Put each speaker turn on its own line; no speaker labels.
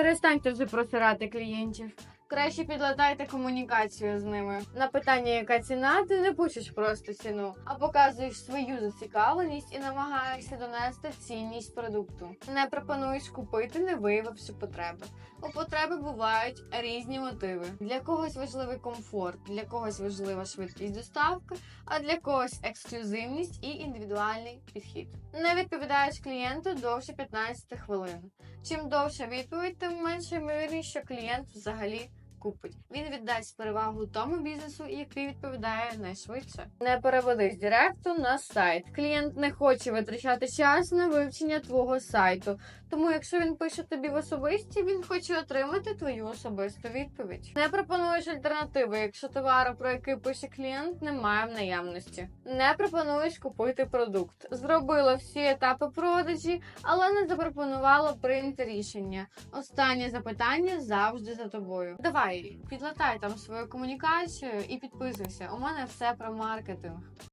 Перестаньте вже просирати клієнтів. Краще підладайте комунікацію з ними. На питання, яка ціна, ти не пишеш просто ціну, а показуєш свою зацікавленість і намагаєшся донести цінність продукту. Не пропонуєш купити, не виявивши потреби. У потреби бувають різні мотиви. Для когось важливий комфорт, для когось важлива швидкість доставки, а для когось ексклюзивність і індивідуальний підхід. Не відповідаєш клієнту довше 15 хвилин. Чим довша відповідь, тим менше ймовірність, що клієнт взагалі купить. Він віддасть перевагу тому бізнесу, який відповідає найшвидше. Не переведи з директу на сайт. Клієнт не хоче витрачати час на вивчення твого сайту. Тому, якщо він пише тобі в особисті, він хоче отримати твою особисту відповідь. Не пропонуєш альтернативи, якщо товару, про який пише клієнт, немає в наявності. Не пропонуєш купити продукт. Зробила всі етапи продажі, але не запропонувала прийняти рішення. Останнє запитання завжди за тобою. Давай, підлатай там свою комунікацію і підписуйся. У мене все про маркетинг.